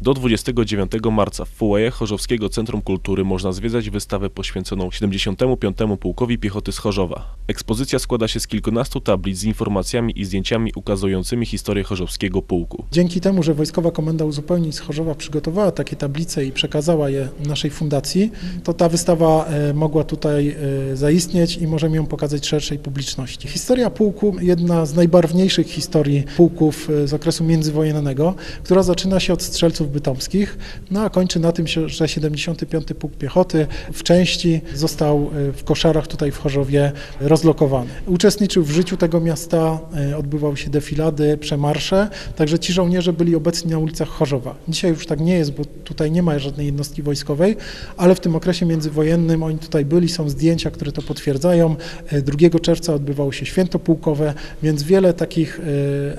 Do 29 marca w foyer Chorzowskiego Centrum Kultury można zwiedzać wystawę poświęconą 75. Pułkowi Piechoty z Chorzowa. Ekspozycja składa się z kilkunastu tablic z informacjami i zdjęciami ukazującymi historię Chorzowskiego Pułku. Dzięki temu, że Wojskowa Komenda Uzupełnień z Chorzowa przygotowała takie tablice i przekazała je naszej fundacji, to ta wystawa e, mogła tutaj e, zaistnieć i możemy ją pokazać szerszej publiczności. Historia pułku, jedna z najbarwniejszych historii pułków e, z okresu międzywojennego, która zaczyna się od strzelców bytomskich, no a kończy na tym, że 75. Pułk Piechoty w części został e, w koszarach tutaj w Chorzowie rozlokowany. Uczestniczył w życiu tego miasta, e, odbywały się defilady, przemarsze, także ci żołnierze byli obecni na ulicach Chorzowa. Dzisiaj już tak nie jest, bo tutaj nie ma żadnej jednostki wojskowej, ale w tym okresie międzywojennym oni tutaj byli, są zdjęcia, które to potwierdzają. E, 2 czerwca odbywało się święto pułkowe, więc wiele takich e,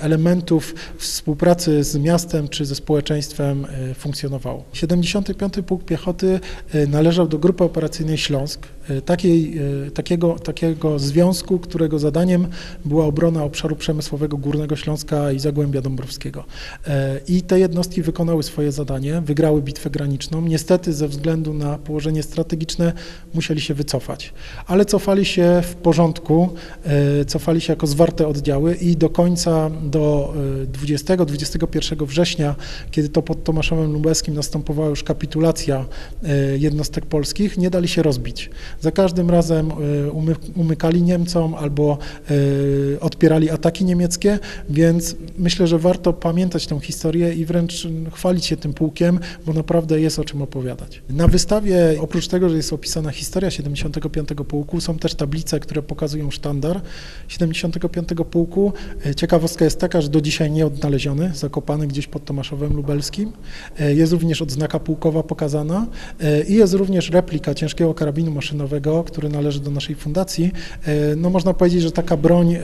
elementów współpracy z miastem czy ze społeczeństwem e, funkcjonowało. 75. Pułk Piechoty e, należał do Grupy Operacyjnej Śląsk, e, takiej, takiego, takiego związku, którego zadaniem była obrona obszaru przemysłowego Górnego Śląska i Zagłębia Dąbrowskiego. I te jednostki wykonały swoje zadanie, wygrały bitwę graniczną. Niestety ze względu na położenie strategiczne musieli się wycofać, ale cofali się w porządku, cofali się jako zwarte oddziały i do końca, do e, 20-21 września, kiedy to pod Tomaszowem Lubelskim następowała już kapitulacja e, jednostek polskich, nie dali się rozbić. Za każdym razem e, umy, umykali Niemcom albo e, odpierali ataki niemieckie, więc myślę, że warto pamiętać tę historię i wręcz chwalić się tym pułkiem, bo naprawdę jest o czym opowiadać. Na wystawie, oprócz tego, że jest opisana historia 75. pułku, są też tablice, które pokazują sztandar 75. pułku. E, Ciekawostka jest taka, że do dzisiaj nie odnaleziony, zakopany gdzieś pod Tomaszowem Lubelskim. E, Jest również odznaka pułkowa pokazana e, i jest również replika ciężkiego karabinu maszynowego, który należy do naszej fundacji. No można powiedzieć, że taka broń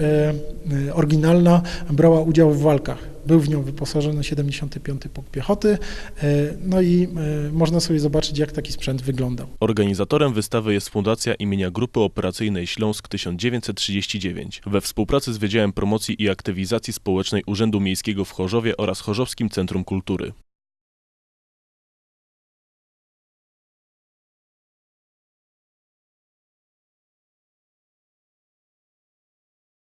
oryginalna brała udział w walkach. Był w nią wyposażony 75. Pułk Piechoty, e, no i e, można sobie zobaczyć, jak taki sprzęt wyglądał. Organizatorem wystawy jest Fundacja imienia Grupy Operacyjnej Śląsk 1939 we współpracy z Wydziałem Promocji i Aktywizacji Społecznej Urzędu Miejskiego w Chorzowie oraz Chorzowskim Centrum Kultury.